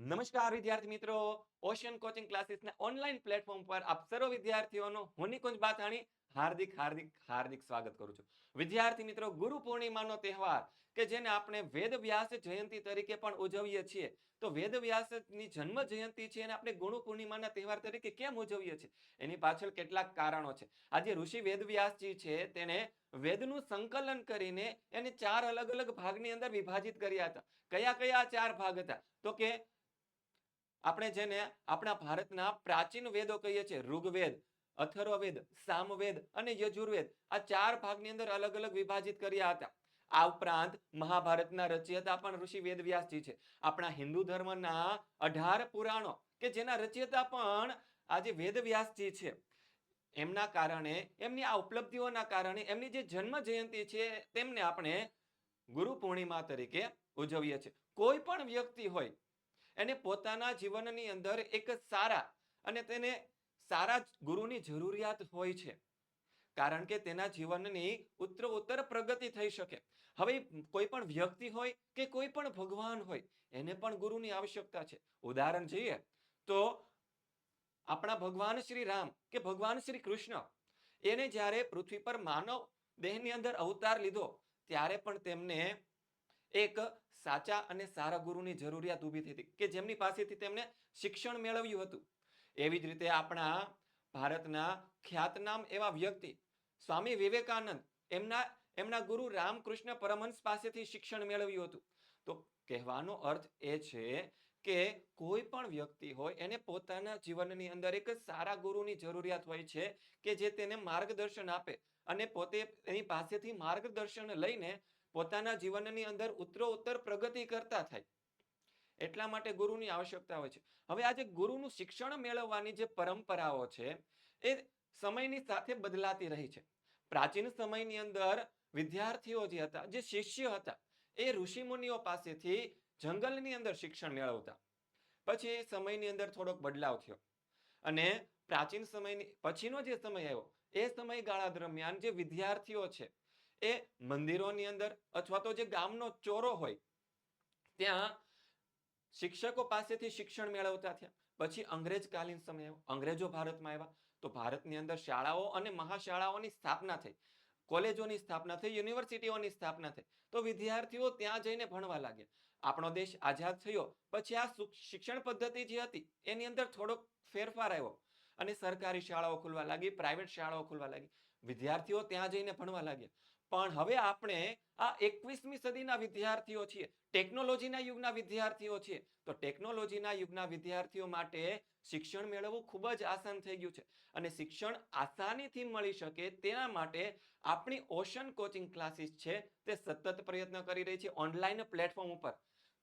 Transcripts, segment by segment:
નમસ્કાર, વિદ્યાર્થી મિત્રો. ઓશિયન કોચિંગ ક્લાસીસના ઓનલાઈન પ્લેટફોર્મ પર આપ સર્વ વિદ્યાર્થીઓનું હું નિકુંજ બાથાણી હાર્દિક હાર્દિક હાર્દિક સ્વાગત કરું છું. વિદ્યાર્થી મિત્રો, ગુરુ પૂર્ણિમાનો તહેવાર કે જેને આપણે વેદ વ્યાસ જયંતિ તરીકે પણ ઉજવીએ છીએ. તો વેદ વ્યાસની જન્મ જયંતિ છે અને આપણે ગુરુ પૂર્ણિમાના તહેવાર તરીકે કેમ ઉજવીએ છીએ? એની પાછળ કેટલાક કારણો છે. આજે ઋષિ વેદવ્યાસજી છે તેને વેદનું સંકલન કરીને એને ચાર અલગ અલગ ભાગની અંદર વિભાજિત કર્યા હતા. કયા કયા ચાર ભાગ હતા? તો કે આપણે જેને આપણા ભારતના પ્રાચીન વેદો કહીએ છીએ, ઋગ્વેદ, અથર્વવેદ, સામવેદ અને યજુર્વેદ, આ ચાર ભાગની અંદર અલગ અલગ વિભાજિત કર્યા હતા. આ ઉપરાંત મહાભારતના રચયિતા પણ ઋષિ વેદવ્યાસજી છે. આપણા હિન્દુ ધર્મના અઢાર પુરાણો, કે જેના રચયિતા પણ આજે વેદવ્યાસજી છે, એમના કારણે, એમની આ ઉપલબ્ધિઓના કારણે, એમની જે જન્મ જયંતિ છે, તેમને આપણે ગુરુ પૂર્ણિમા તરીકે ઉજવીએ છીએ. કોઈ પણ વ્યક્તિ હોય એને પોતાના જીવનની અંદર એક સારા અને તેને સારા ગુરુની જરૂરિયાત હોય છે. કારણ કે તેના જીવનની ઉત્તર ઉત્તર પ્રગતિ થઈ શકે. હવે કોઈ પણ વ્યક્તિ હોય કે કોઈ પણ ભગવાન હોય, એને પણ ગુરુની આવશ્યકતા છે. ઉદાહરણ જોઈએ તો આપણા ભગવાન શ્રી રામ કે ભગવાન શ્રી કૃષ્ણ, એને જ્યારે પૃથ્વી પર માનવ દેહની અંદર અવતાર લીધો, ત્યારે પણ તેમને એક સાચા અને સારા ગુરુની જરૂરિયાત ઊભી થઈ હતી કે જેમની પાસેથી તેમણે શિક્ષણ મેળવ્યું હતું. એવી જ રીતે આપણા ભારતના ખ્યાતનામ એવા વ્યક્તિ સ્વામી વિવેકાનંદ, એમના એમના ગુરુ રામકૃષ્ણ પરમહંસ પાસેથી શિક્ષણ મેળવ્યું હતું. તો કહેવાનો અર્થ એ છે કે કોઈ પણ વ્યક્તિ હોય એને પોતાના જીવનની અંદર એક સારા ગુરુની જરૂરિયાત હોય છે કે જે તેને માર્ગદર્શન આપે અને પોતે એની પાસેથી માર્ગદર્શન લઈને પોતાના જીવનની અંદર ઉત્તરોત્તર પ્રગતિ કરતા થાય. એટલા માટે ગુરુની આવશ્યકતા હોય છે. હવે આજે ગુરુનું શિક્ષણ મેળવવાની જે પરંપરાઓ છે, એ સમયની સાથે બદલાતી રહી છે. પ્રાચીન સમયની અંદર વિદ્યાર્થીઓ જે હતા, જે શિષ્ય હતા, એ ઋષિમુનિઓ પાસેથી જંગલની અંદર શિક્ષણ મેળવતા. પછી એ સમયની અંદર થોડોક બદલાવ થયો. અને પ્રાચીન સમયની, પછીનો જે સમય આવ્યો, એ સમયગાળા દરમિયાન જે વિદ્યાર્થીઓ છે એ મંદિરોની અંદર અથવા તો જે ગામનો ચોરો હોય, ત્યાં શિક્ષકો પાસેથી શિક્ષણ મેળવતા થયા. પછી અંગ્રેજકાલીન સમય આવ્યો. અંગ્રેજો ભારતમાં આવ્યા. તો ભારતની અંદર શાળાઓ અને મહાશાળાઓની સ્થાપના થઈ. કોલેજોની સ્થાપના થઈ, યુનિવર્સિટીઓની સ્થાપના થઈ. તો વિદ્યાર્થીઓ ત્યાં જઈને ભણવા લાગ્યા. આપણો દેશ આઝાદ થયો. પછી આ શિક્ષણ પદ્ધતિ જે હતી, એની અંદર થોડોક ફેરફાર આવ્યો. અને સરકારી શાળાઓ ખુલવા લાગી પ્રાઇવેટ શાળાઓ ખુલવા લાગી. વિદ્યાર્થીઓ ત્યાં જઈને ભણવા લાગ્યા. પણ હવે આપણે આ એકવીસમી સદીના વિદ્યાર્થીઓ છીએ, ટેકનોલોજીના યુગના વિદ્યાર્થીઓ છીએ. તો ટેકનોલોજીના યુગના વિદ્યાર્થીઓ માટે શિક્ષણ મેળવવું ખૂબ જ આસાન થઈ ગયું છે. અને શિક્ષણ આસાનીથી મળી શકે તેના માટે આપણી ઓશન કોચિંગ ક્લાસીસ છે તે સતત પ્રયત્ન કરી રહી છે ઓનલાઈન પ્લેટફોર્મ ઉપર.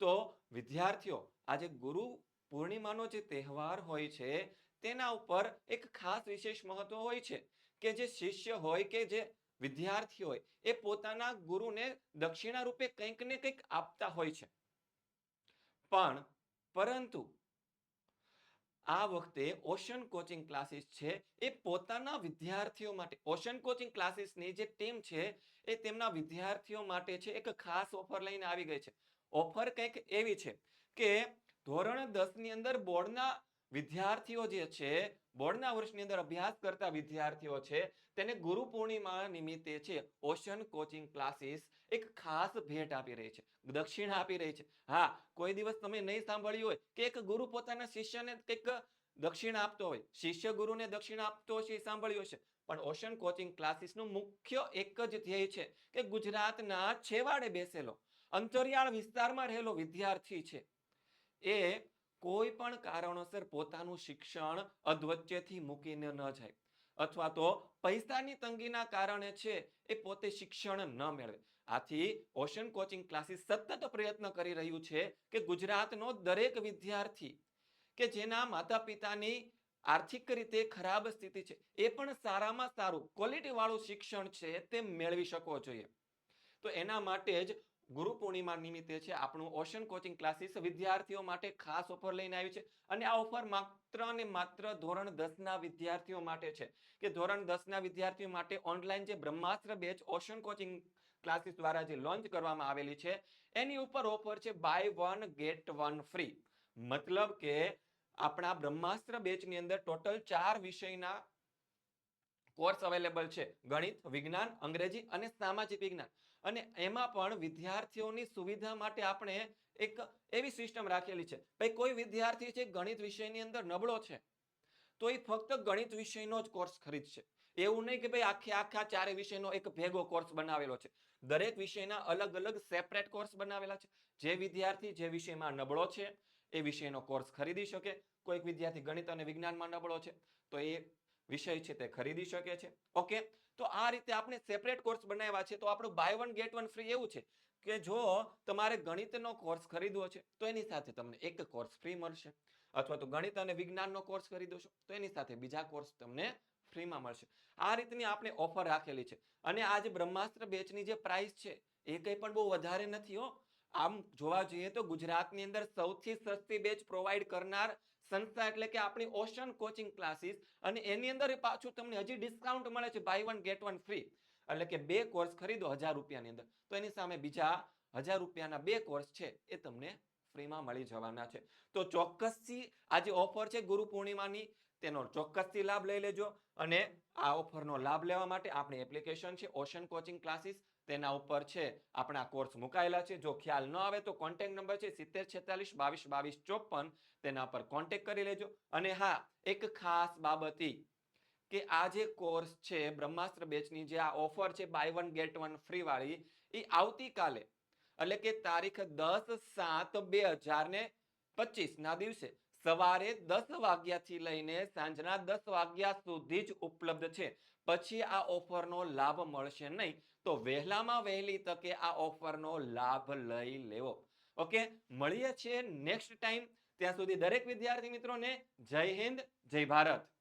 તો વિદ્યાર્થીઓ આજે ગુરુ પૂર્ણિમાનો જે તહેવાર હોય છે તેના ઉપર એક ખાસ વિશેષ મહત્વ હોય છે કે જે શિષ્ય હોય કે જે વિદ્યાર્થી હોય એ પોતાના ગુરુને દક્ષિણા રૂપે કંઈક ને કંઈક આપતા હોય છે. પણ, પરંતુ આ વખતે ઓશન કોચિંગ ક્લાસીસ છે એ પોતાના વિદ્યાર્થીઓ માટે, ઓશન કોચિંગ ક્લાસીસની જે ટીમ છે એ તેમના વિદ્યાર્થીઓ માટે છે એક ખાસ ઓફર લઈને આવી ગઈ છે. ઓફર કંઈક એવી છે કે ધોરણ દસની અંદર બોર્ડના વિદ્યાર્થીઓ જે છે, બોર્ડના વર્ષની અંદર અભ્યાસ કરતા વિદ્યાર્થીઓ છે, તેને ગુરુ પૂર્ણિમા નિમિત્તે છે, ઓશન કોચિંગ ક્લાસીસ એક ખાસ ભેટ આપી રહી છે, દક્ષિણા આપી રહી છે. હા, કોઈ દિવસ તમે નહીં સાંભળ્યું હોય કે એક ગુરુ પોતાના શિષ્યને કંઈક દક્ષિણા આપતો હોય, શિષ્ય ગુરુને દક્ષિણા આપતો હશે એ સાંભળ્યું હશે. પણ ઓશન કોચિંગ ક્લાસીસનું મુખ્ય એક જ ધ્યેય છે કે ગુજરાતના છેવાડે બેસેલો, અંતરિયાળ વિસ્તારમાં રહેલો વિદ્યાર્થી છે, એ કોઈ પણ કારણોસર પોતાનું શિક્ષણ અધવચ્ચેથી મૂકીને ન જાય. અથવા તો પૈસાની તંગીના કારણે છે એ પોતે શિક્ષણ ન મેળવે. આથી ઓશન કોચિંગ ક્લાસીસ સતત પ્રયત્ન કરી રહ્યું છે કે ગુજરાતનો દરેક વિદ્યાર્થી કે જેના માતા પિતાની આર્થિક રીતે ખરાબ સ્થિતિ છે, એ પણ સારામાં સારું ક્વોલિટી વાળું શિક્ષણ છે તે મેળવી શકો જોઈએ. તો એના માટે જ ગુરુ પૂર્ણિમા નિમિત્તે છે આપણું ઓશન કોચિંગ ક્લાસીસ વિદ્યાર્થીઓ માટે ખાસ ઓફર લઈને આવ્યું છે અને આ ઓફર માત્ર અને માત્ર ધોરણ દસના વિદ્યાર્થીઓ માટે છે કે ધોરણ દસના વિદ્યાર્થીઓ માટે ઓનલાઈન જે Brahmastra batch ocean coaching classes દ્વારા જે લોન્ચ કરવામાં આવેલી છે, એની ઉપર ઓફર છે buy one get one free મતલબ કે આપણા બ્રહ્માસ્ત્ર બેચની અંદર ટોટલ ચાર વિષયના કોર્સ અવેલેબલ છે. ગણિત, વિજ્ઞાન, અંગ્રેજી અને સામાજિક વિજ્ઞાન. અને એમાં પણ વિદ્યાર્થીઓની સુવિધા માટે આપણે એક એવી સિસ્ટમ રાખેલી છે. ભાઈ, કોઈ વિદ્યાર્થી છે ગણિત વિષયની અંદર નબળો છે, તો એ ફક્ત ગણિત વિષયનો જ કોર્સ ખરીદશે. એવું નહીં કે ભાઈ આખે આખા ચારે વિષયનો એક ભેગો કોર્સ બનાવેલો છે. દરેક વિષયના અલગ અલગ સેપરેટ કોર્સ બનાવેલા છે. જે વિદ્યાર્થી જે વિષયમાં નબળો છે, એ વિષયનો કોર્સ ખરીદી શકે. કોઈક વિદ્યાર્થી ગણિત અને વિજ્ઞાનમાં નબળો છે, તો એ વિષય છે તે ખરીદી શકે છે. ઓકે તો આ રીતે આપણે સેપરેટ કોર્સ બનાવ્યા છે. તો આપણું buy one get one free એવું છે કે જો તમારે ગણિતનો કોર્સ ખરીદવો છે, તો એની સાથે તમને એક કોર્સ ફ્રી મળશે. અથવા તો ગણિત અને વિજ્ઞાનનો કોર્સ ખરીદો છો, તો એની સાથે બીજા કોર્સ તમને ફ્રીમાં મળશે. આ રીતની આપણે ઓફર રાખેલી છે. અને આ જે બ્રહ્માસ્ત્ર બેચની જે પ્રાઇસ છે, એ કંઈ પણ બહુ વધારે નથી હો. આમ જોવા જઈએ તો ગુજરાતની અંદર સૌથી સસ્તી બેચ પ્રોવાઈડ કરનાર સંસ્થા એટલે કે આપણી ઓશન કોચિંગ ક્લાસીસ અને એની અંદર પાછું તમને હજી ડિસ્કાઉન્ટ મળે છે buy one get one free એટલે કે બે કોર્સ ખરીદો હજાર રૂપિયાની અંદર. તો એની સામે બીજા હજાર રૂપિયાના બે કોર્સ છે એ તમને ફ્રીમાં મળી જવાના છે. તો ચોક્કસથી આ જે ઓફર છે ગુરુ પૂર્ણિમાની, તેનો ચોક્કસથી લાભ લઈ લેજો. અને આ ઓફરનો લાભ લેવા માટે આપણી એપ્લિકેશન છે ઓશન કોચિંગ ક્લાસીસ. તેના ઉપર છે, આપણા કોર્સ મુકાયેલા છે. જો ખ્યાલ ન આવે તો કોન્ટેક નંબર છે સિત્તેર છેતાલીસ બાવીસ બાવીસ ચોપન. તેના પર કોન્ટેક કરી લેજો. અને હા, એક ખાસ બાબત કે આ જે કોર્સ છે, બ્રહ્માસ્ત્ર બેચની જે આ ઓફર છે buy one get one free વાળી એ આવતીકાલે, એટલે કે તારીખ દસ સાત બે હજાર ને પચીસ ના દિવસે, સવારે દસ વાગ્યાથી લઈને સાંજના દસ વાગ્યા સુધી જ ઉપલબ્ધ છે. પછી આ ઓફરનો લાભ મળશે નહીં, તો વહેલામાં વહેલી તકે આ ઓફરનો લાભ લઈ લેવો. ઓકે? મળીએ છીએ નેક્સ્ટ ટાઈમ. ત્યાં સુધી દરેક વિદ્યાર્થી મિત્રોને જય હિન્દ, જય ભારત.